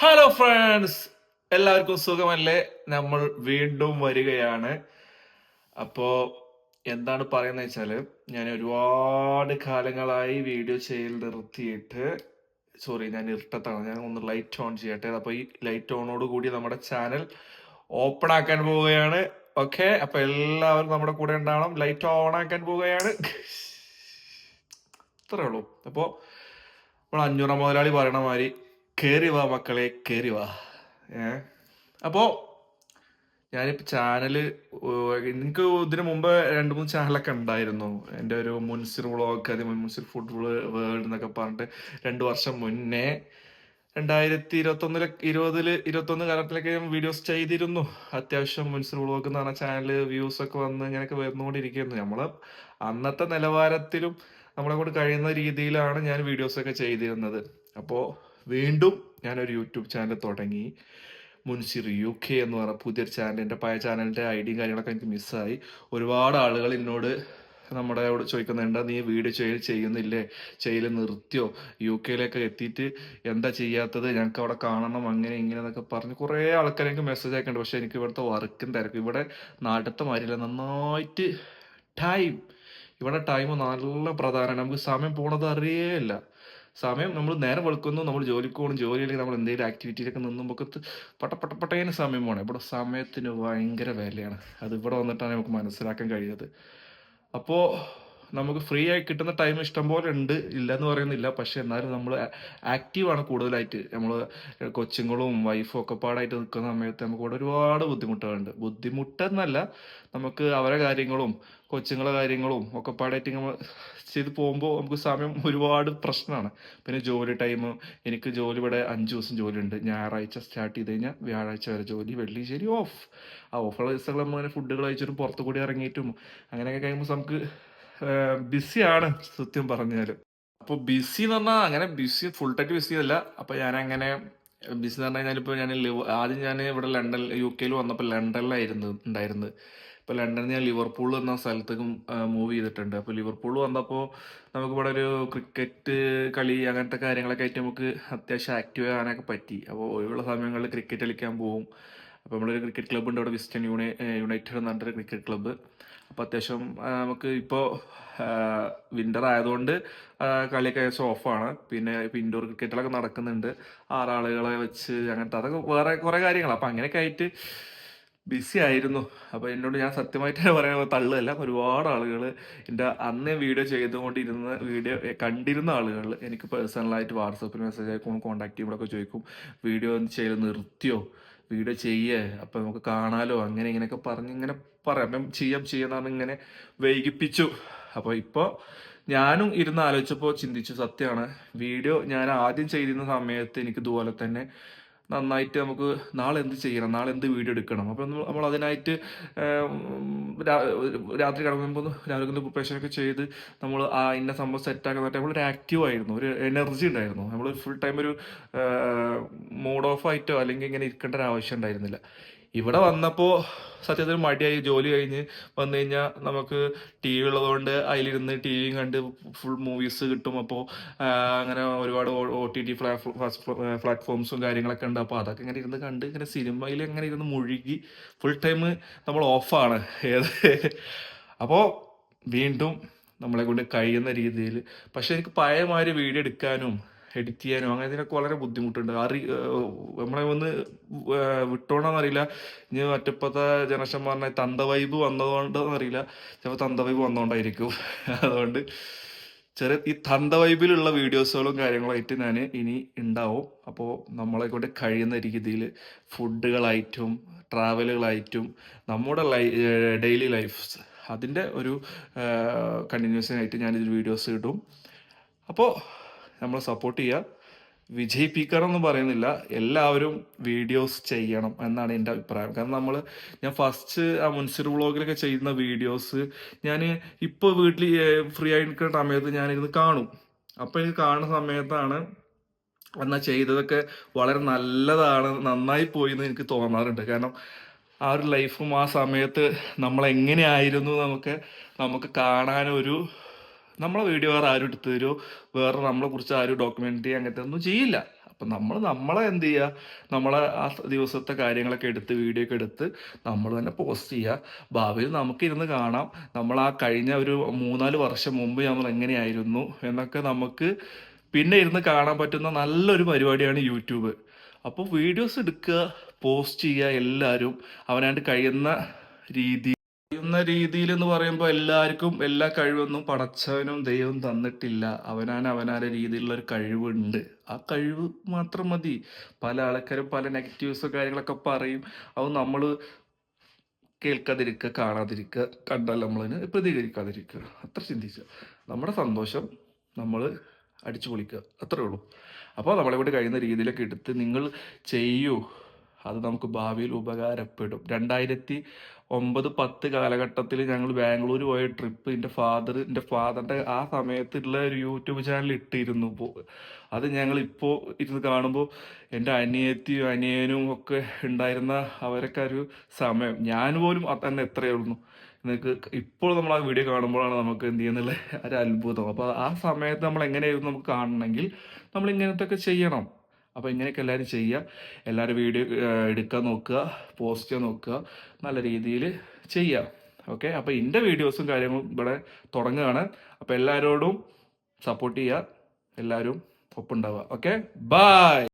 Hello friends എല്ലാവർക്കും സുഖമല്ലേ? നമ്മൾ വീണ്ടും വരികയാണ്. അപ്പോ എന്താണ് പറയുന്നത് വെച്ചാൽ ഞാൻ ഒരുപാട് കാലങ്ങളായി വീഡിയോ ചെയ്യൽ നിർത്തിയിട്ട് സോറി ഞാൻ ഇരുട്ടത്താണ് ഞാൻ ഒന്ന് ലൈറ്റ് ഓൺ ചെയ്യട്ടെ. അപ്പൊ ഈ ലൈറ്റ് ഓണോട് കൂടി നമ്മുടെ ചാനൽ ഓപ്പൺ ആക്കാൻ പോവുകയാണ്. ഓക്കെ അപ്പൊ എല്ലാവരും നമ്മുടെ കൂടെ ഉണ്ടാവണം. ലൈറ്റ് ഓൺ ആക്കാൻ പോവുകയാണ്. ഇത്രേ ഉള്ളൂ. അപ്പോ നമ്മൾ അഞ്ഞൂറാം മുതലാളി പറയണ മാതിരി കേറി വാ മക്കളെ കേറി വാ. ഏ? അപ്പോ ഞാനിപ്പോ ചാനൽ എനിക്ക് ഇതിനു മുമ്പ് രണ്ട് മൂന്ന് ചാനലൊക്കെ ഉണ്ടായിരുന്നു. എന്റെ ഒരു മുൻസിർ വ്ളോഗ് അത് മുൻസിർ ഫുഡ് വേൾഡ് എന്നൊക്കെ പറഞ്ഞിട്ട് രണ്ട് വർഷം മുന്നേ രണ്ടായിരത്തി ഇരുപത്തൊന്നിൽ ഇരുപതിൽ ഇരുപത്തൊന്ന് കാലത്തിലൊക്കെ ഞാൻ വീഡിയോസ് ചെയ്തിരുന്നു. അത്യാവശ്യം മുൻസിർ വ്ളോഗ് എന്ന് പറഞ്ഞ ചാനൽ വ്യൂസ് ഒക്കെ വന്ന് ഇങ്ങനെയൊക്കെ വരുന്നുകൊണ്ടിരിക്കുന്നു. നമ്മൾ അന്നത്തെ നിലവാരത്തിലും നമ്മളെ കൊണ്ട് കഴിയുന്ന രീതിയിലാണ് ഞാൻ വീഡിയോസ് ഒക്കെ ചെയ്തിരുന്നത്. അപ്പോൾ വീണ്ടും ഞാനൊരു യൂട്യൂബ് ചാനൽ തുടങ്ങി. മുൻസിർ യു കെ എന്ന് പറഞ്ഞ പുതിയൊരു ചാനൽ എന്റെ പഴയ ചാനലിന്റെ ഐഡിയും കാര്യങ്ങളൊക്കെ എനിക്ക് മിസ്സായി. ഒരുപാട് ആളുകൾ എന്നോട് നമ്മുടെ അവിടെ ചോദിക്കുന്നുണ്ട് നീ വീഡിയോ ചെയ്യൽ ചെയ്യുന്നില്ലേ? ചെയ്യൽ നിർത്തിയോ? യു കെയിലേക്ക് എത്തിയിട്ട് എന്താ ചെയ്യാത്തത്? ഞങ്ങൾക്ക് അവിടെ കാണണം അങ്ങനെ ഇങ്ങനെ എന്നൊക്കെ പറഞ്ഞ് കുറേ ആൾക്കാർ എനിക്ക് മെസ്സേജ് അയക്കുന്നുണ്ട്. പക്ഷേ എനിക്ക് ഇവിടുത്തെ വർക്കും തിരക്കും ഇവിടെ നാട്ടിലത്തെ മാറിയില്ല നന്നായിട്ട് ടൈം ഇവിടെ ടൈം നല്ല പ്രധാനമാണ്. നമുക്ക് സമയം പോണത് അറിയേയില്ല സമയം നമ്മൾ നേരം വെളുക്കുന്നു നമ്മൾ ജോലിക്ക് പോകണം ജോലി അല്ലെങ്കിൽ നമ്മൾ എന്തെങ്കിലും ആക്ടിവിറ്റിയിലൊക്കെ നിന്നുമ്പോൾ പട്ട പട്ട പട്ടേന് സമയം പോകണം ഇവിടെ സമയത്തിന് ഭയങ്കര വിലയാണ്. അത് ഇവിടെ വന്നിട്ടാണ് നമുക്ക് മനസ്സിലാക്കാൻ കഴിയുന്നത്. അപ്പോൾ നമുക്ക് ഫ്രീ ആയി കിട്ടുന്ന ടൈം ഇഷ്ടംപോലെ ഉണ്ട്. ഇല്ലെന്ന് പറയുന്നില്ല. പക്ഷെ എന്നാലും നമ്മൾ ആക്റ്റീവാണ് കൂടുതലായിട്ട്. നമ്മൾ കൊച്ചുങ്ങളും വൈഫും ഒക്കെ പാടായിട്ട് നിൽക്കുന്ന സമയത്ത് നമുക്ക് ഇവിടെ ഒരുപാട് ബുദ്ധിമുട്ടുകളുണ്ട്. ബുദ്ധിമുട്ടെന്നല്ല നമുക്ക് അവരെ കാര്യങ്ങളും കൊച്ചുങ്ങളെ കാര്യങ്ങളും ഒക്കെ പാടായിട്ട് നമ്മൾ ചെയ്ത് പോകുമ്പോൾ നമുക്ക് സമയം ഒരുപാട് പ്രശ്നമാണ്. പിന്നെ ജോലി ടൈം എനിക്ക് ജോലി ഇവിടെ അഞ്ച് ദിവസം ജോലി ഉണ്ട് ഞായറാഴ്ച സ്റ്റാർട്ട് ചെയ്ത് കഴിഞ്ഞാൽ വ്യാഴാഴ്ച വരെ ജോലി വെള്ളി ശരി ഓഫ് ആ ഓഫുള്ള ദിവസങ്ങൾ നമ്മൾ അങ്ങനെ ഫുഡുകൾ കഴിച്ചിട്ടും പുറത്തു കൂടി ഇറങ്ങിയിട്ടും അങ്ങനെയൊക്കെ കഴിയുമ്പോൾ നമുക്ക് ബിസിയാണ് സത്യം പറഞ്ഞാൽ അപ്പോൾ ബിസി എന്ന് പറഞ്ഞാൽ അങ്ങനെ ബിസി ഫുൾ ടൈറ്റ് ബിസി അല്ല. അപ്പോൾ ഞാൻ അങ്ങനെ ബിസി എന്ന് പറഞ്ഞു കഴിഞ്ഞാൽ ഇപ്പോൾ ഞാൻ ആദ്യം ഞാൻ ഇവിടെ ലണ്ടൻ യു കെയിൽ വന്നപ്പോൾ ലണ്ടനിലായിരുന്നു ഉണ്ടായിരുന്നത് ഇപ്പോൾ ലണ്ടനിൽ ഞാൻ ലിവർപൂൾ എന്ന സ്ഥലത്തേക്കും മൂവ് ചെയ്തിട്ടുണ്ട്. അപ്പോൾ ലിവർപൂൾ വന്നപ്പോൾ നമുക്ക് ഇവിടെ ഒരു ക്രിക്കറ്റ് കളി അങ്ങനത്തെ കാര്യങ്ങളൊക്കെ ആയിട്ട് നമുക്ക് അത്യാവശ്യം ആക്റ്റീവ് ആകാനൊക്കെ പറ്റി. അപ്പോൾ ഒഴിവുള്ള സമയങ്ങളിൽ ക്രിക്കറ്റ് കളിക്കാൻ പോകും. അപ്പോൾ നമ്മളൊരു ക്രിക്കറ്റ് ക്ലബ്ബ് ഉണ്ട് അവിടെ വെസ്റ്റേൺ യൂണൈ യുണൈറ്റഡ് എന്ന് പറഞ്ഞിട്ടൊരു ക്രിക്കറ്റ് ക്ലബ്ബ് അപ്പോൾ അത്യാവശ്യം നമുക്ക് ഇപ്പോൾ വിന്റർ ആയതുകൊണ്ട് കളിയൊക്കെ ഏകദേശം ഓഫാണ് പിന്നെ ഇപ്പോൾ ഇൻഡോർ ക്രിക്കറ്റിലൊക്കെ നടക്കുന്നുണ്ട്. ആറാളുകളെ വെച്ച് അങ്ങനത്തെ അതൊക്കെ വേറെ കുറേ കാര്യങ്ങൾ അപ്പോൾ അങ്ങനെയൊക്കെ ആയിട്ട് ബിസി ആയിരുന്നു. അപ്പോൾ എന്നോട് ഞാൻ സത്യമായിട്ട് പറയാൻ തള്ളുകയല്ല. ഒരുപാട് ആളുകൾ എന്റെ അന്ന് വീഡിയോ ചെയ്തുകൊണ്ടിരുന്ന വീഡിയോ കണ്ടിരുന്ന ആളുകൾ എനിക്ക് പേഴ്സണലായിട്ട് വാട്സപ്പിൽ മെസ്സേജ് അയക്കും കോൺടാക്ട് ചെയ്യുമ്പോഴൊക്കെ ചോദിക്കും വീഡിയോ ഒന്ന് ചെയ്ത് നിർത്തിയോ? വീഡിയോ ചെയ്യേ അപ്പം നമുക്ക് കാണാലോ. അങ്ങനെ ഇങ്ങനെയൊക്കെ പറഞ്ഞ് ഇങ്ങനെ പറയാം. അപ്പം ചെയ്യാം ചെയ്യാന്ന് പറഞ്ഞ് ഇങ്ങനെ വൈകിപ്പിച്ചു. അപ്പോൾ ഇപ്പോൾ ഞാനും ഇരുന്ന് ആലോചിച്ചപ്പോൾ ചിന്തിച്ചു സത്യമാണ് വീഡിയോ ഞാൻ ആദ്യം ചെയ്തിരുന്ന സമയത്ത് എനിക്ക് ഇതുപോലെ തന്നെ നന്നായിട്ട് നമുക്ക് നാളെ എന്ത് ചെയ്യണം? നാളെ എന്ത് വീഡിയോ എടുക്കണം? അപ്പോൾ നമ്മൾ അതിനായിട്ട് രാത്രി കിടക്കുമ്പോൾ രാവിലെ ഒക്കെ ചെയ്ത് നമ്മൾ ആ ഇന്ന സംഭവം സെറ്റാക്കാൻ നമ്മൾ ഒരു ആക്റ്റീവ് ആയിരുന്നു. ഒരു എനർജി ഉണ്ടായിരുന്നു. നമ്മൾ ഫുൾ ടൈം ഒരു മൂഡ് ഓഫ് ആയിട്ടോ അല്ലെങ്കിൽ ഇങ്ങനെ ഇരിക്കേണ്ട ഒരു ആവശ്യം ഉണ്ടായിരുന്നില്ല. ഇവിടെ വന്നപ്പോൾ സത്യത്തിൽ മടിയായി. ജോലി കഴിഞ്ഞ് വന്നു കഴിഞ്ഞാൽ നമുക്ക് ടി വി ഉള്ളതുകൊണ്ട് അതിലിരുന്ന് ടി വിയും കണ്ട് ഫുൾ മൂവീസ് കിട്ടും. അപ്പോൾ അങ്ങനെ ഒരുപാട് ഒ ടി ടി പ്ലാറ്റ്ഫോംസും കാര്യങ്ങളൊക്കെ ഉണ്ട്. അപ്പോൾ അതൊക്കെ ഇങ്ങനെ ഇരുന്ന് കണ്ട് ഇങ്ങനെ സിനിമയിൽ ഇങ്ങനെ ഇരുന്ന് മുഴുകി ഫുൾ ടൈം നമ്മൾ ഓഫാണ് ഏത്? അപ്പോൾ വീണ്ടും നമ്മളെ കൊണ്ട് കഴിയുന്ന രീതിയിൽ. പക്ഷെ എനിക്ക് പഴയമാതിരി വീഡിയോ എടുക്കാനും എഡിറ്റ് ചെയ്യാനും അങ്ങനെ ഇതിനൊക്കെ വളരെ ബുദ്ധിമുട്ടുണ്ട്. അറി നമ്മളെ ഒന്ന് വിട്ടോണോന്നറിയില്ല. ഇനി മറ്റിപ്പോഴത്തെ ജനറേഷൻ പറഞ്ഞ തന്ത വൈബ് വന്നതുകൊണ്ടോന്ന് അറിയില്ല ചിലപ്പോൾ തന്ത വൈബ് വന്നതുകൊണ്ടായിരിക്കും അതുകൊണ്ട് ചെറിയ ഈ തന്ത വൈബിലുള്ള വീഡിയോസുകളും കാര്യങ്ങളായിട്ട് ഞാൻ ഇനി ഉണ്ടാവും അപ്പോൾ നമ്മളെ കൊണ്ട് കഴിയുന്ന രീതിയിൽ ഫുഡുകളായിട്ടും ട്രാവലുകളായിട്ടും നമ്മുടെ ലൈ ഡെയിലി ലൈഫ് അതിന്റെ ഒരു കണ്ടിന്യൂഷൻ ആയിട്ട് ഞാനിതിൽ വീഡിയോസ് ഇടും. അപ്പോൾ നമ്മൾ സപ്പോർട്ട് ചെയ്യുക വിജയിപ്പിക്കണം എന്ന് പറയുന്നില്ല. എല്ലാവരും വീഡിയോസ് ചെയ്യണം എന്നാണ് എന്റെ അഭിപ്രായം. കാരണം നമ്മൾ ഞാൻ ഫസ്റ്റ് ആ മുൻസിർ വ്ളോഗിലൊക്കെ ചെയ്യുന്ന വീഡിയോസ് ഞാൻ ഇപ്പോൾ വീട്ടിൽ ഫ്രീ ആയി നിൽക്കുന്ന സമയത്ത് ഞാനിരുന്ന് കാണും. അപ്പോൾ എനിക്ക് കാണുന്ന സമയത്താണ് എന്നാൽ ചെയ്തതൊക്കെ വളരെ നല്ലതാണ് നന്നായി പോയി എന്ന് എനിക്ക് തോന്നാറുണ്ട്. കാരണം ആ ഒരു ലൈഫും ആ സമയത്ത് നമ്മൾ എങ്ങനെയായിരുന്നു നമുക്ക് നമുക്ക് കാണാനൊരു നമ്മളെ വീഡിയോ വേറെ ആരും എടുത്തു തരുമോ വേറെ നമ്മളെ കുറിച്ച് ആരും ഡോക്യുമെന്ററി അങ്ങനത്തെ ഒന്നും ചെയ്യില്ല. അപ്പം നമ്മൾ നമ്മളെ എന്ത് ചെയ്യുക നമ്മളെ ആ ദിവസത്തെ കാര്യങ്ങളൊക്കെ എടുത്ത് വീഡിയോ ഒക്കെ എടുത്ത് നമ്മൾ തന്നെ പോസ്റ്റ് ചെയ്യുക ഭാവിയിൽ നമുക്കിരുന്ന് കാണാം. നമ്മൾ ആ കഴിഞ്ഞ ഒരു മൂന്നാൽ വർഷം മുമ്പ് നമ്മൾ എങ്ങനെയായിരുന്നു എന്നൊക്കെ നമുക്ക് പിന്നെ ഇരുന്ന് കാണാൻ പറ്റുന്ന നല്ലൊരു പരിപാടിയാണ് യൂട്യൂബ്. അപ്പോൾ വീഡിയോസ് എടുക്കുക പോസ്റ്റ് ചെയ്യുക എല്ലാവരും അവനാണ്ട് കഴിയുന്ന രീതി കഴിയുന്ന രീതിയിൽ എന്ന് പറയുമ്പോൾ എല്ലാവർക്കും എല്ലാ കഴിവൊന്നും പടച്ചവനും ദൈവം തന്നിട്ടില്ല. അവനാണ് അവനാരുടെ രീതിയിലുള്ള ഒരു കഴിവുണ്ട്. ആ കഴിവ് മാത്രം മതി. പല ആൾക്കാരും പല നെഗറ്റീവ്സ് കാര്യങ്ങളൊക്കെ പറയും. അത് നമ്മൾ കേൾക്കാതിരിക്കുക കാണാതിരിക്കുക കണ്ടാൽ നമ്മളതിന് പ്രതികരിക്കാതിരിക്കുക. അത്ര ചിന്തിക്കുക നമ്മുടെ സന്തോഷം നമ്മൾ അടിച്ചു പൊളിക്കുക അത്രേ ഉള്ളൂ. അപ്പോൾ നമ്മളെ കൊണ്ട് കഴിയുന്ന രീതിയിലൊക്കെ എടുത്ത് നിങ്ങൾ ചെയ്യൂ. അത് നമുക്ക് ഭാവിയിൽ ഉപകാരപ്പെടും. രണ്ടായിരത്തി ഒമ്പത് പത്ത് കാലഘട്ടത്തിൽ ഞങ്ങൾ ബാംഗ്ലൂർ പോയ ട്രിപ്പ് എന്റെ ഫാദർ എന്റെ ഫാദറിന്റെ ആ സമയത്തുള്ള ഒരു യൂട്യൂബ് ചാനൽ ഇട്ടിരുന്നു. അത് ഞങ്ങൾ ഇപ്പോൾ ഇരുന്ന് കാണുമ്പോൾ എന്റെ അനിയത്തിയും അനിയനും ഒക്കെ ഉണ്ടായിരുന്ന അവരൊക്കെ ഒരു സമയം. ഞാൻ പോലും തന്നെ എത്രയേ ഉള്ളൂ. നിങ്ങൾക്ക് ഇപ്പോൾ നമ്മൾ ആ വീഡിയോ കാണുമ്പോഴാണ് നമുക്ക് എന്ത് ചെയ്യുന്നുള്ള ഒരു അത്ഭുതം. അപ്പോൾ ആ സമയത്ത് നമ്മൾ എങ്ങനെയായിരുന്നു നമുക്ക് കാണണമെങ്കിൽ നമ്മൾ ഇങ്ങനത്തെ ഒക്കെ ചെയ്യണം. അപ്പോൾ ഇങ്ങനെയൊക്കെ എല്ലാവരും ചെയ്യുക എല്ലാവരും വീഡിയോ എടുക്കാൻ നോക്കുക പോസ്റ്റ് ചെയ്യാൻ നോക്കുക നല്ല രീതിയിൽ ചെയ്യുക ഓക്കെ അപ്പോൾ എന്റെ വീഡിയോസും കാര്യങ്ങളും ഇവിടെ തുടങ്ങുകയാണ്. അപ്പോൾ എല്ലാവരോടും സപ്പോർട്ട് ചെയ്യുക എല്ലാവരും ഒപ്പുണ്ടാവുക. Okay bye